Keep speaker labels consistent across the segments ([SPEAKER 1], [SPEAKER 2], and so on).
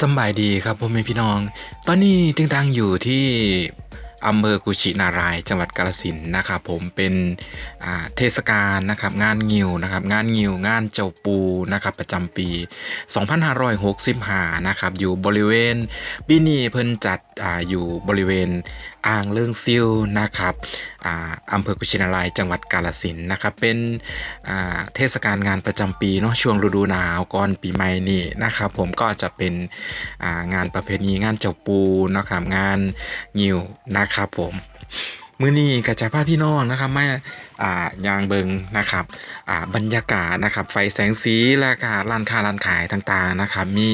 [SPEAKER 1] สบายดีครับพ่อแม่พี่น้อง ตอนนี้ติงตังอยู่ที่ อำเภอกุชินาราย จังหวัดกาฬสินนะครับผมเป็นเทศกาลนะครับงานงิวนะครับงานงิวงานเจ้าปูนะครับประจำปี 2565นะครับอยู่บริเวณปีนี้เพิ่นจัดออยู่บริเวณอ่างเลื่องซิวนะครับอ่าอำเภอกุชินาราย จังหวัดกาฬสินนะครับเป็นเทศกาลงานประจำปีเนาะช่วงฤดูหนาวก่อนปีใหม่นี่นะครับผมก็จะเป็นงานประเพณีงานเจ้าปูนะครับงานงิวนะครับผมมื้อนี้ก็จะพาพี่น้องนะครับไมาอ่ายางเบิงนะครับอ่าบรรยากาศนะครับ ไฟแสงสีและก็ร้านค้าร้านขายต่างๆนะครับ มี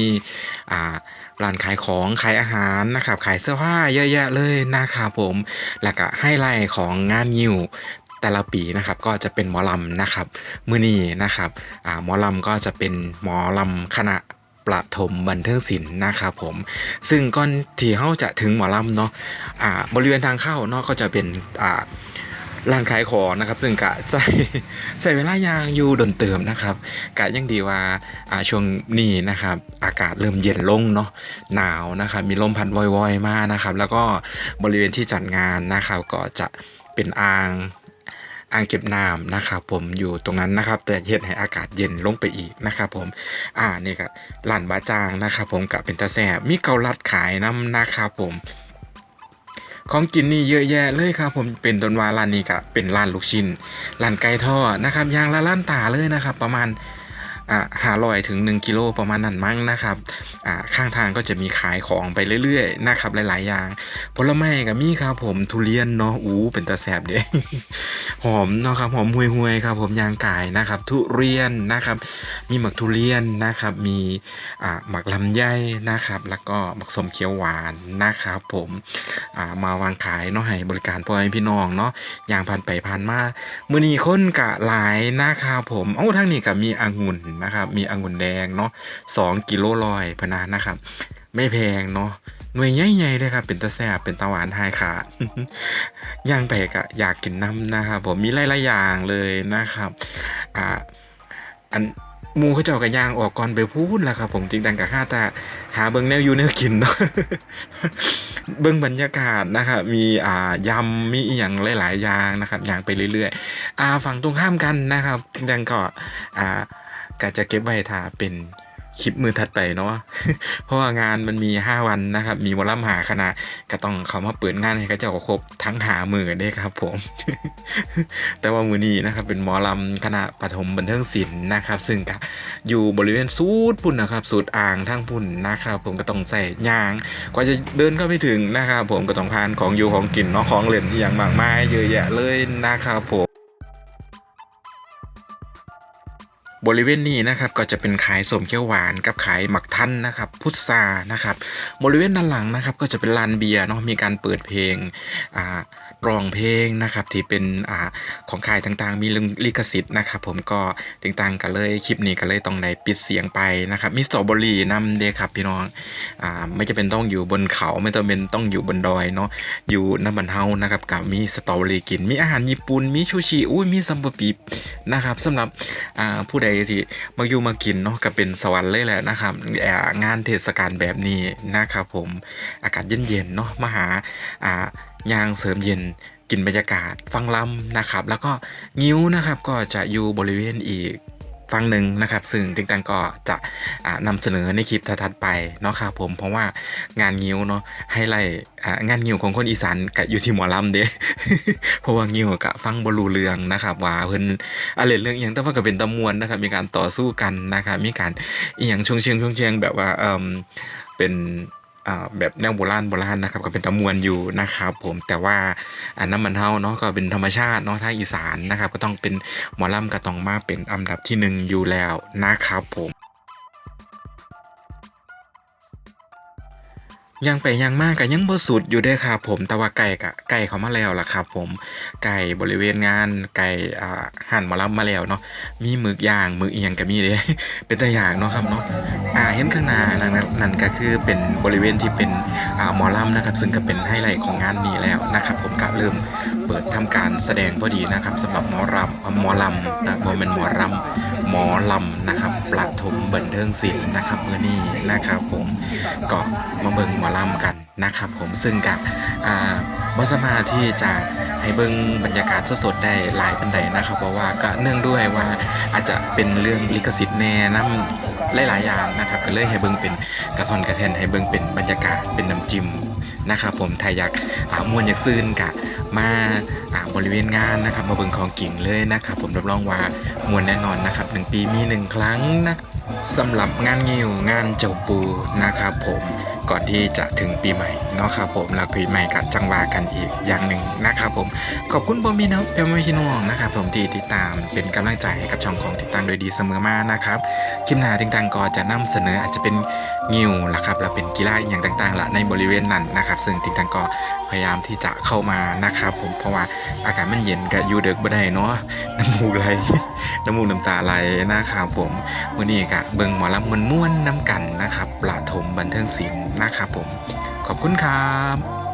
[SPEAKER 1] อ่าร้านขายของขายอาหารนะครับขายเสื้อผ้าเยอะแยะเลยนะครับผมแล้วก็ให้ไลท์ของงานงิวแต่ละปีนะครับก็จะเป็นหมอลำนะครับมื้อนี้นะครับอ่าหมอลำก็จะเป็นหมอลำคณะ ประถมบันเทิงศิลป์นะครับผมซึ่งก่อนที่เขาจะถึงหมอลำเนาะอ่าบริเวณทางเข้าเนาะก็จะเป็นอ่าร้านขายของนะครับ ซึ่งกะใส่ใส่เวลายางอยู่ดนเติมนะครับกะยังดีว่าอ่าช่วงนี้นะครับ อากาศเริ่มเย็นลงเนาะหนาวนะครับ มีลมพัดวอยๆ มานะครับ แล้วก็บริเวณที่จัดงานนะครับ ก็จะเป็นอ่าง อ่างเก็บน้ำนะครับผมอยู่ตรงนั้นนะครับ แต่เย็นให้อากาศเย็นลงไปอีกนะครับผมอ่านี่ครับร้านบาจางนะครับผมกับเป็นตาแซ่มีเกาลัดขายน้ำนะครับผมของกินนี่เยอะแยะเลยครับผมเป็นต้นว่าร้านนี้ก็เป็นร้านลูกชิ้นร้านไก่ทอดนะครับยางละล้านตาเลยนะครับ ประมาณ ห้าร้อยถึง 1 กิโลประมาณนั้นมั้งนะครับข้างทางก็จะมีขายของไปเรื่อยๆนะครับหลายๆอย่างผลไม้ก็มีครับผมทุเรียนเนาะอู้เป็นตาแสบเด้หอมเนาะครับหอมห่วยๆครับผมยางกายนะครับ ทุเรียนนะครับ มีหมักทุเรียนนะครับ มีหมักลำไยนะครับ แล้วก็หมักสมเขียวหวานนะครับ ผมมาวางขายเนาะให้บริการพ่อแม่พี่น้องเนาะอย่างผ่านไปผ่านมามื้อนี้คนกะหลายนะครับผมเอ้าทางนี้ก็มีองุ่นนะครับ มีองุ่นแดงเนาะสองกิโลลอยพนานะครับ ไม่แพงเนาะหน่วยใหญ่ๆเลยครับ เป็นตะแซบเป็นตะหวานไฮขาย่างไปกะอยากกินน้ำนะครับผมมีหลายๆอย่างเลยนะครับอ่าอันมูเขาเจ้ากับยางออกก่อนไปพูดแล้วครับผมจริงจังกับข้าแต่หาเบิ้งแนวอยู่แนวกินเนาะเบิ้งบรรยากาศนะครับมีอ่ายำมีอย่างหลาย ๆ อย่างนะครับอย่างไปเรื่อยๆอ่าฝั่งตรงข้ามกันนะครับจริงจังก็อ่า ก็จะเก็บไว้ถ้าเป็นคลิปมือถัดไปเนาะ เพราะว่างานมันมี 5 วันนะครับ มีวอลลัมหาคณะก็ต้องเขามาเปิดงานให้เขาเจ้าครบทั้งหามือได้ครับผม แต่ว่ามือนี้นะครับเป็นหมอลำคณะปฐมบันเทิงศิลป์นะครับ ซึ่งก็อยู่บริเวณสูดพุ่นนะครับสูดอ่างทั้งพุ่นนะครับ ผมก็ต้องใส่ยาง กว่าจะเดินเข้าไปถึงนะครับ ผมก็ต้องผ่านของอยู่ของกินเนาะของเล่นที่อย่างมากมายเยอะแยะเลยนะครับผม บริเวณนี้นะครับก็จะเป็นขายสมเขียวหวานกับขายหมักทันนะครับ พุทรานะครับบริเวณด้านหลังนะครับก็จะเป็นลานเบียร์เนาะมีการเปิดเพลงอ่าร้องเพลงนะครับที่เป็นอ่าของขายต่างๆ มีเรื่องลิขสิทธิ์นะครับ ผมก็ต่างๆกันเลยคลิปนี้ก็เลยต้องได้ปิดเสียงไปนะครับมีสตรอเบอรี่นำเด้ครับพี่น้องอ่าไม่จะเป็นต้องอยู่บนเขาไม่ต้องเป็นต้องอยู่บนดอยเนาะอยู่น้ำบันเฮานะครับกับมีสตรอเบอรี่กิน มีอาหารญี่ปุ่นมีชูชิอุ้ยมีซัมบะปีบนะครับสำหรับอ่าผู้ใดที่มาอยู่มากินเนาะก็เป็นสวรรค์เลยแหละนะครับงานเทศกาลแบบนี้นะครับผมอากาศเย็นๆเนาะมาหาอ่ายางเสริมเย็นกินบรรยากาศฟังลำนะครับ แล้วก็งิ้วนะครับก็จะอยู่บริเวณอีก ฝั่งหนึ่งนะครับ ซึ่งติ๊งตังก็จะอ่านำเสนอในคลิปถัดไปเนาะครับผมเพราะว่างานงิ้วเนาะให้ไล่งานงิ้วของคนอีสานกับอยู่ที่หมอลำเด้เพราะว่างิ้วกับฟังบรูเรืองนะครับว่าเพิ่นอะไรเรื่องอย่างแต่ว่าก็เป็นตะมวนนะครับ มีการต่อสู้กันนะครับมีการอหย่างช่วงเชียงช่วงเชียงแบบว่าเออเป็น แบบแนวโบราณโบราณนะครับก็เป็นตะมวนอยู่นะครับ ผมแต่ว่าอันน้ำมันเท่าเนาะก็เป็นธรรมชาติเนาะทาอีสานนะครับ ก็ต้องเป็นหมอลำกระตองมาเป็นอันดับที่หนึ่งอยู่แล้วนะครับผม ยังไปยังมากก็ยังบ่สุดอยู่ด้อครับผมแต่ว่าไก่ก็ไก่เขามาแล้วล่ะครับผมไก่บริเวณงานไก่อ่าหั่นมาลํมาแล้วเนาะมีหมึกย่างหมึกเอียงก็มีเด้เป็นตัวอย่างเนาะครับเนาะอ่าเห็นข้างหน้านั่นนั่นก็คือเป็นบริเวณที่เป็นอ่าหมอลำนะครับ ซึ่งก็เป็นไฮไลท์ของงานนี้แล้วนะครับผมก็เริ่มเปิดทำการแสดงพอดีนะครับสำหรับหมอรำหมอลำนะบ่แม่นหมอรำหมอ ลำนะครับประถมบันเทิงศิลป์นะครับเมื่อนี้นะครับผมก็มาเบิ่งหมอลำกันนะครับผมซึ่งกับอ่าบ่สมาที่จะ ให้เบิ่งบรรยากาศสดๆได้หลายปานใดนะครับเพราะว่าก็เนื่องด้วยว่าอาจจะเป็นเรื่องลิขสิทธิ์แน่นำหลายๆอย่างนะครับก็เลยให้เบิ่งเป็นกระท่อนกระแทนให้เบิ่งเป็นบรรยากาศเป็นน้ำจิ้มนะครับผมถ้าอยากอ่ามวนอยากซื่นกะมาอาบริเวณงานนะครับมาเบิ่งของกิ่งเลยนะครับผมรับรองว่ามวนแน่นอนนะครับหนึ่งปีมีหนึ่งครั้งนะสำหรับงานงิวงานเจ้าปูนะครับผม ก่อนที่จะถึงปีใหม่เนาะครับผมแล้วปีใหม่กับจังหวากันอีกอย่างหนึ่งนะครับผมขอบคุณบอมบีนะเปียมพี่น้องนะครับผมที่ติดตามเป็นกำลังใจให้กับช่องของติดตามโดยดีเสมอมานะครับคลิปหน้าติงตังก็จะนำเสนออาจจะเป็นงิวละครับและเป็นกีฬาอย่างต่างๆละในบริเวณนั้นนะครับ ซึ่งติงตังก็พยายามที่จะเข้ามานะครับผมเพราะว่าอากาศมันเย็นกับยูเด็กบ่ได้เนาะน้ำมูกไหลน้ำมูกน้ำตาไหลนะครับผมมื่อนี้กะเบิงหมอลำมวนม่วนน้ำกันนะครับปลาถมบันเทิงศิลป์นะครับผม ขอบคุณครับ